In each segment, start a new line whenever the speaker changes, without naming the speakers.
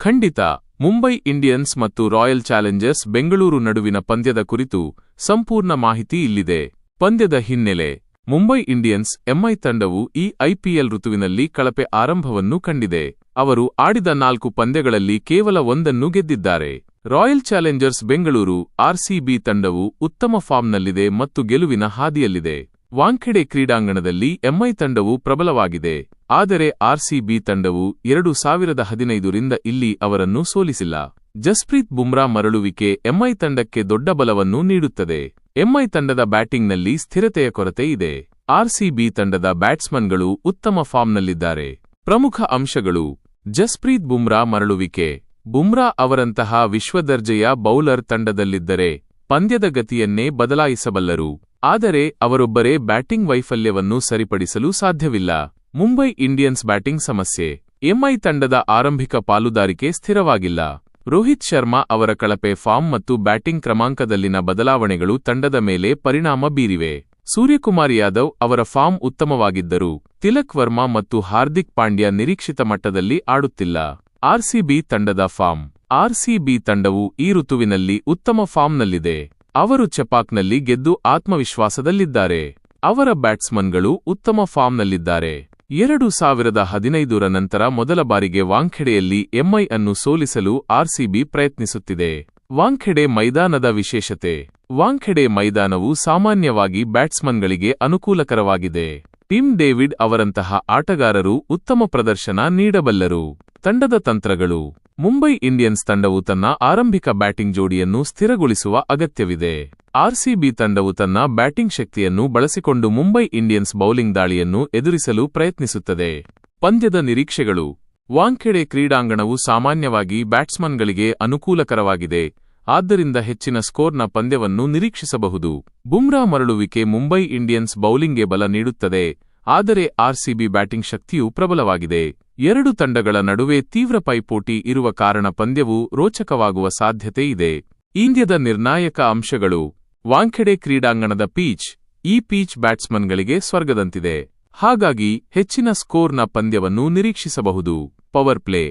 ಖಂಡಿತ, ಮುಂಬೈ ಇಂಡಿಯನ್ಸ್ ಮತ್ತು Royal Challengers Bengaluru ನಡುವಿನ ಪಂದ್ಯದ ಕುರಿತು ಸಂಪೂರ್ಣ ಮಾಹಿತಿ ಇಲ್ಲಿದೆ. ಪಂದ್ಯದ ಹಿನ್ನೆಲೆ, ಮುಂಬೈ ಇಂಡಿಯನ್ಸ್ ಎಂಐ ತಂಡವು ಈ ಐಪಿಎಲ್ ಋತುವಿನಲ್ಲಿ ಕಳಪೆ ಆರಂಭವನ್ನು ಕಂಡಿದೆ. ಅವರು ಆಡಿದ ನಾಲ್ಕು ಪಂದ್ಯಗಳಲ್ಲಿ ಕೇವಲ ಒಂದನ್ನು ಗೆದ್ದಿದ್ದಾರೆ. ರಾಯಲ್ ಚಾಲೆಂಜರ್ಸ್ ಬೆಂಗಳೂರು ಆರ್ಸಿಬಿ ತಂಡವು ಉತ್ತಮ ಫಾರ್ಮ್ನಲ್ಲಿದೆ ಮತ್ತು ಗೆಲುವಿನ ಹಾದಿಯಲ್ಲಿದೆ. ವಾಂಖೆಡೆ ಕ್ರೀಡಾಂಗಣದಲ್ಲಿ ಎಂಐ ತಂಡವು ಪ್ರಬಲವಾಗಿದೆ. ಆದರೆ ಆರ್ಸಿಬಿ ತಂಡವು ಎರಡು ಸಾವಿರದ ಹದಿನೈದರಿಂದ ಇಲ್ಲಿ ಅವರನ್ನು ಸೋಲಿಸಿಲ್ಲ. ಜಸ್ಪ್ರೀತ್ ಬುಮ್ರಾ ಮರಳುವಿಕೆ ಎಂಐ ತಂಡಕ್ಕೆ ದೊಡ್ಡ ಬಲವನ್ನು ನೀಡುತ್ತದೆ. ಎಂಐ ತಂಡದ ಬ್ಯಾಟಿಂಗ್ನಲ್ಲಿ ಸ್ಥಿರತೆಯ ಕೊರತೆ ಇದೆ. ಆರ್ಸಿಬಿ ತಂಡದ ಬ್ಯಾಟ್ಸ್ಮನ್ಗಳು ಉತ್ತಮ ಫಾರ್ಮ್ನಲ್ಲಿದ್ದಾರೆ. ಪ್ರಮುಖ ಅಂಶಗಳು. ಜಸ್ಪ್ರೀತ್ ಬುಮ್ರಾ ಮರಳುವಿಕೆ. ಬುಮ್ರಾ ಅವರಂತಹ ವಿಶ್ವದರ್ಜೆಯ ಬೌಲರ್ ತಂಡದಲ್ಲಿದ್ದರೆ ಪಂದ್ಯದ ಗತಿಯನ್ನೇ ಬದಲಾಯಿಸಬಲ್ಲರು. ಆದರೆ ಅವರೊಬ್ಬರೇ ಬ್ಯಾಟಿಂಗ್ ವೈಫಲ್ಯವನ್ನು ಸರಿಪಡಿಸಲು ಸಾಧ್ಯವಿಲ್ಲ. ಮುಂಬೈ ಇಂಡಿಯನ್ಸ್ ಬ್ಯಾಟಿಂಗ್ ಸಮಸ್ಯೆ. ಎಂಐ ತಂಡದ ಆರಂಭಿಕ ಪಾಲುದಾರಿಕೆ ಸ್ಥಿರವಾಗಿಲ್ಲ. ರೋಹಿತ್ ಶರ್ಮಾ ಅವರ ಕಳಪೆ ಫಾರ್ಮ್ ಮತ್ತು ಬ್ಯಾಟಿಂಗ್ ಕ್ರಮಾಂಕದಲ್ಲಿನ ಬದಲಾವಣೆಗಳು ತಂಡದ ಮೇಲೆ ಪರಿಣಾಮ ಬೀರಿವೆ. ಸೂರ್ಯಕುಮಾರ್ ಯಾದವ್ ಅವರ ಫಾರ್ಮ್ ಉತ್ತಮವಾಗಿದ್ದರು, ತಿಲಕ್ ವರ್ಮಾ ಮತ್ತು ಹಾರ್ದಿಕ್ ಪಾಂಡ್ಯ ನಿರೀಕ್ಷಿತ ಮಟ್ಟದಲ್ಲಿ ಆಡುತ್ತಿಲ್ಲ. ಆರ್ಸಿಬಿ ತಂಡದ ಫಾರ್ಮ್. ಆರ್ಸಿಬಿ ತಂಡವು ಈ ಋತುವಿನಲ್ಲಿ ಉತ್ತಮ ಫಾರ್ಮ್ನಲ್ಲಿದೆ. ಅವರು ಚಪಾಕ್ನಲ್ಲಿ ಗೆದ್ದು ಆತ್ಮವಿಶ್ವಾಸದಲ್ಲಿದ್ದಾರೆ. ಅವರ ಬ್ಯಾಟ್ಸ್ಮನ್ಗಳು ಉತ್ತಮ ಫಾರ್ಮ್ನಲ್ಲಿದ್ದಾರೆ. ಎರಡು ಸಾವಿರದ ಹದಿನೈದರ ನಂತರ ಮೊದಲ ಬಾರಿಗೆ ವಾಂಖೆಡೆಯಲ್ಲಿ ಎಂಐ ಅನ್ನು ಸೋಲಿಸಲು ಆರ್ಸಿಬಿ ಪ್ರಯತ್ನಿಸುತ್ತಿದೆ. ವಾಂಖೆಡೆ ಮೈದಾನದ ವಿಶೇಷತೆ. ವಾಂಖೆಡೆ ಮೈದಾನವು ಸಾಮಾನ್ಯವಾಗಿ ಬ್ಯಾಟ್ಸ್ಮನ್ಗಳಿಗೆ ಅನುಕೂಲಕರವಾಗಿದೆ. ಟಿಮ್ ಡೇವಿಡ್ ಅವರಂತಹ ಆಟಗಾರರು ಉತ್ತಮ ಪ್ರದರ್ಶನ ನೀಡಬಲ್ಲರು. ತಂಡದ ತಂತ್ರಗಳು. ಮುಂಬೈ ಇಂಡಿಯನ್ಸ್ ತಂಡವು ತನ್ನ ಆರಂಭಿಕ ಬ್ಯಾಟಿಂಗ್ ಜೋಡಿಯನ್ನು ಸ್ಥಿರಗೊಳಿಸುವ ಅಗತ್ಯವಿದೆ. ಆರ್ಸಿಬಿ ತಂಡವು ತನ್ನ ಬ್ಯಾಟಿಂಗ್ ಶಕ್ತಿಯನ್ನು ಬಳಸಿಕೊಂಡು ಮುಂಬೈ ಇಂಡಿಯನ್ಸ್ ಬೌಲಿಂಗ್ ದಾಳಿಯನ್ನು ಎದುರಿಸಲು ಪ್ರಯತ್ನಿಸುತ್ತದೆ. ಪಂದ್ಯದ ನಿರೀಕ್ಷೆಗಳು. ವಾಂಖೆಡೆ ಕ್ರೀಡಾಂಗಣವು ಸಾಮಾನ್ಯವಾಗಿ ಬ್ಯಾಟ್ಸ್ಮನ್ಗಳಿಗೆ ಅನುಕೂಲಕರವಾಗಿದೆ. ಆದ್ದರಿಂದ ಹೆಚ್ಚಿನ ಸ್ಕೋರ್ನ ಪಂದ್ಯವನ್ನು ನಿರೀಕ್ಷಿಸಬಹುದು. ಬುಮ್ರಾ ಮರಳುವಿಕೆ ಮುಂಬೈ ಇಂಡಿಯನ್ಸ್ ಬೌಲಿಂಗ್ಗೆ ಬಲ ನೀಡುತ್ತದೆ. ಆದರೆ ಆರ್ಸಿಬಿ ಬ್ಯಾಟಿಂಗ್ ಶಕ್ತಿಯು ಪ್ರಬಲವಾಗಿದೆ. ಎರಡು ತಂಡಗಳ ನಡುವೆ ತೀವ್ರ ಪೈಪೋಟಿ ಇರುವ ಕಾರಣ ಪಂದ್ಯವು ರೋಚಕವಾಗುವ ಸಾಧ್ಯತೆ ಇದೆ. ಇಂದ್ಯದ ನಿರ್ಣಾಯಕ ಅಂಶಗಳು. ವಾಂಖೆಡೆ ಕ್ರೀಡಾಂಗಣದ ಪೀಚ್, ಈ ಪೀಚ್ ಬ್ಯಾಟ್ಸ್ಮನ್ಗಳಿಗೆ ಸ್ವರ್ಗದಂತಿದೆ. ಹಾಗಾಗಿ ಹೆಚ್ಚಿನ ಸ್ಕೋರ್ನ ಪಂದ್ಯವನ್ನು ನಿರೀಕ್ಷಿಸಬಹುದು. ಪವರ್ ಪ್ಲೇ,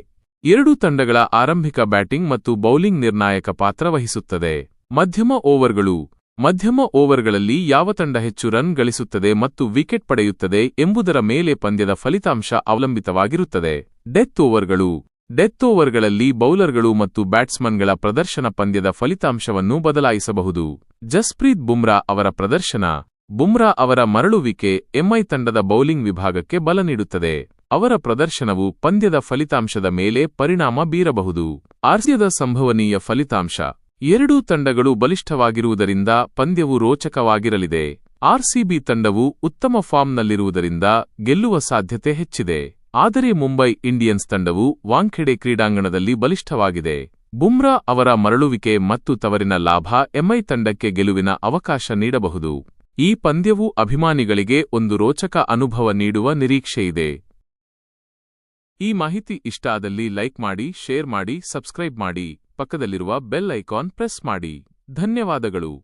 ಎರಡೂ ತಂಡಗಳ ಆರಂಭಿಕ ಬ್ಯಾಟಿಂಗ್ ಮತ್ತು ಬೌಲಿಂಗ್ ನಿರ್ಣಾಯಕ ಪಾತ್ರ ವಹಿಸುತ್ತದೆ. ಮಧ್ಯಮ ಓವರ್ಗಳು, ಮಧ್ಯಮ ಓವರ್ಗಳಲ್ಲಿ ಯಾವ ತಂಡ ಹೆಚ್ಚು ರನ್ ಗಳಿಸುತ್ತದೆ ಮತ್ತು ವಿಕೆಟ್ ಪಡೆಯುತ್ತದೆ ಎಂಬುದರ ಮೇಲೆ ಪಂದ್ಯದ ಫಲಿತಾಂಶ ಅವಲಂಬಿತವಾಗಿರುತ್ತದೆ. ಡೆತ್ ಓವರ್ಗಳು ಡೆತ್ ಓವರ್ಗಳಲ್ಲಿ ಬೌಲರ್ಗಳು ಮತ್ತು ಬ್ಯಾಟ್ಸ್ಮನ್ಗಳ ಪ್ರದರ್ಶನ ಪಂದ್ಯದ ಫಲಿತಾಂಶವನ್ನು ಬದಲಾಯಿಸಬಹುದು. ಜಸ್ಪ್ರೀತ್ ಬುಮ್ರಾ ಅವರ ಪ್ರದರ್ಶನ, ಬುಮ್ರಾ ಅವರ ಮರಳುವಿಕೆ ಎಂಐ ತಂಡದ ಬೌಲಿಂಗ್ ವಿಭಾಗಕ್ಕೆ ಬಲ ನೀಡುತ್ತದೆ. ಅವರ ಪ್ರದರ್ಶನವು ಪಂದ್ಯದ ಫಲಿತಾಂಶದ ಮೇಲೆ ಪರಿಣಾಮ ಬೀರಬಹುದು. ಆರ್ಸ್ಯದ ಸಂಭವನೀಯ ಫಲಿತಾಂಶ, ಎರಡೂ ತಂಡಗಳು ಬಲಿಷ್ಠವಾಗಿರುವುದರಿಂದ ಪಂದ್ಯವು ರೋಚಕವಾಗಿರಲಿದೆ. ಆರ್ಸಿಬಿ ತಂಡವು ಉತ್ತಮ ಫಾರ್ಮ್ನಲ್ಲಿರುವುದರಿಂದ ಗೆಲ್ಲುವ ಸಾಧ್ಯತೆ ಹೆಚ್ಚಿದೆ. ಆದರೆ ಮುಂಬೈ ಇಂಡಿಯನ್ಸ್ ತಂಡವು ವಾಂಖೆಡೆ ಕ್ರೀಡಾಂಗಣದಲ್ಲಿ ಬಲಿಷ್ಠವಾಗಿದೆ. ಬುಮ್ರಾ ಅವರ ಮರಳುವಿಕೆ ಮತ್ತು ತವರಿನ ಲಾಭ ಎಂಐ ತಂಡಕ್ಕೆ ಗೆಲುವಿನ ಅವಕಾಶ ನೀಡಬಹುದು. ಈ ಪಂದ್ಯವು ಅಭಿಮಾನಿಗಳಿಗೆ ಒಂದು ರೋಚಕ ಅನುಭವ ನೀಡುವ ನಿರೀಕ್ಷೆಯಿದೆ. ಈ ಮಾಹಿತಿ ಇಷ್ಟ ಆದಲ್ಲಿ ಲೈಕ್ ಮಾಡಿ, ಶೇರ್ ಮಾಡಿ, ಸಬ್ಸ್ಕ್ರೈಬ್ ಮಾಡಿ. ಪಕ್ಕದಲ್ಲಿರುವ ಬೆಲ್ ಐಕಾನ್ ಪ್ರೆಸ್ ಮಾಡಿ. ಧನ್ಯವಾದಗಳು.